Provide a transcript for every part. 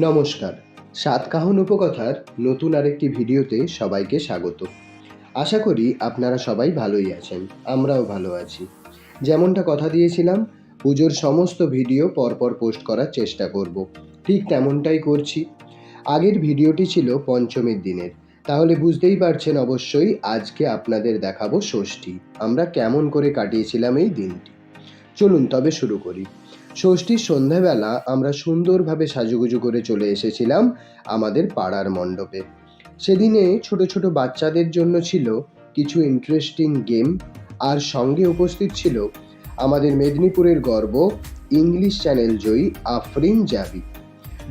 নমস্কার। সাতকাহন উপকথার নতুন আরেকটি ভিডিওতে সবাইকে স্বাগত। আশা করি আপনারা সবাই ভালোই আছেন, আমরাও ভালো আছি। যেমনটা কথা দিয়েছিলাম, পুজোর সমস্ত ভিডিও পরপর পোস্ট করার চেষ্টা করব। ঠিক তেমনটাই করছি। আগের ভিডিওটি ছিল পঞ্চমীর দিনের। তাহলে বুঝতেই পারছেন অবশ্যই আজকে আপনাদের দেখাবো ষষ্ঠী। আমরা কেমন করে কাটিয়েছিলাম এই দিনটি। চলুন তবে শুরু করি। ষষ্ঠীর সন্ধ্যাবেলা আমরা সুন্দরভাবে সাজুগুজু করে চলে এসেছিলাম আমাদের পাড়ার মণ্ডপে। সেদিনে ছোট ছোট বাচ্চাদের জন্য ছিল কিছু ইন্টারেস্টিং গেম আর সঙ্গে উপস্থিত ছিল আমাদের মেদিনীপুরের গর্ব ইংলিশ চ্যানেল জয়ী আফরিন জাভি।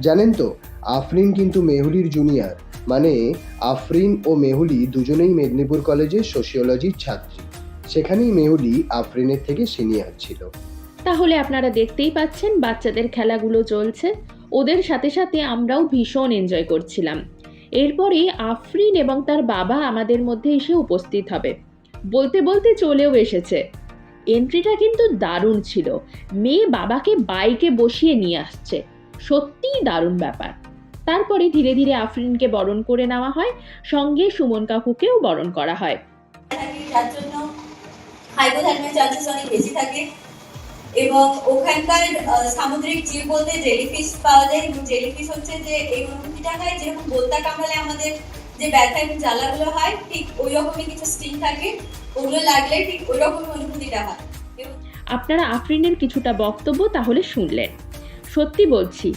জানেন তো, আফরিন কিন্তু মেহুলির জুনিয়র মানে আফরিন ও মেহুলি দুজনেই মেদিনীপুর কলেজের সোশিওলজির ছাত্রী। সেখানেই মেহুলি আফরিনের থেকে সিনিয়র ছিল। তাহলে আপনারা দেখতেই পাচ্ছেন বাচ্চাদের খেলাগুলো চলছে। ওদের সাথে সাথে আমরাও ভীষণ এনজয় করছিলাম। এরপরে আফরিন এবং তার বাবা আমাদের মধ্যে এসে উপস্থিত হবে। বলতে বলতে চলেও এসেছে। এন্ট্রিটা কিন্তু দারুণ ছিল। মেয়ে বাবাকে বাইকে বসিয়ে নিয়ে আসছে। সত্যিই দারুণ ব্যাপার। তারপরে ধীরে ধীরে আফরিনকে বরণ করে নেওয়া হয়। সঙ্গে সুমন কাকুকেও বরণ করা হয়। হাইপোথার্মিয়া চান্সেস অনেক বেশি থাকে। এবং ওখানকার সামুদ্রিক জীব বলতে জেলিফিশ পাওয়া যায় এবং জেলিফিশ হচ্ছে যে এই অনুভূতিটা হয় যেরকম বোলতা কামড়ালে আমাদের যে ব্যথা এবং জ্বালাগুলো হয়, ঠিক ওই রকমই কিছু স্টিং থাকে, ওগুলো লাগলে ঠিক ওই রকমই অনুভূতিটা হয়। আপনারা আফরিনের কিছুটা বক্তব্য তাহলে শুনলেন। সত্যি বলছি,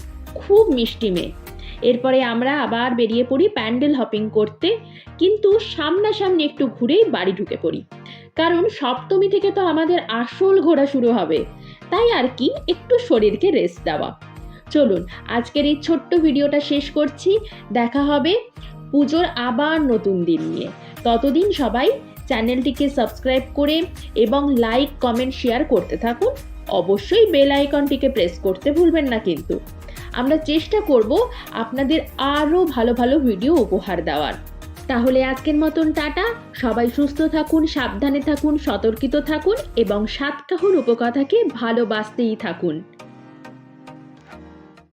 খুব মিষ্টি মেয়ে। এরপরে আমরা আবার বেরিয়ে পড়ি প্যান্ডেল হপিং করতে, কিন্তু সামনাসামনি একটু ঘুরেই বাড়ি ঢুকে পড়ি। কারণ সপ্তমী থেকে তো আমাদের আসল ঘোরা শুরু হবে। তাই আর কি একটু শরীরকে রেস্ট দেওয়া। চলুন, আজকের এই ছোট্ট ভিডিওটা শেষ করছি। দেখা হবে পুজোর আবার নতুন দিন নিয়ে। ততদিন সবাই চ্যানেলটিকে সাবস্ক্রাইব করে এবং লাইক কমেন্ট শেয়ার করতে থাকুন। অবশ্যই বেল আইকনটিকে প্রেস করতে ভুলবেন না কিন্তু। আমরা চেষ্টা করব আপনাদের আরও ভালো ভালো ভিডিও উপহার দেওয়ার। তাহলে আজকের মতন টাটা। সবাই সুস্থ থাকুন, সাবধানে থাকুন, সতর্কিত থাকুন এবং সাতকাহুর উপকথাকে ভালোবাসতেই থাকুন।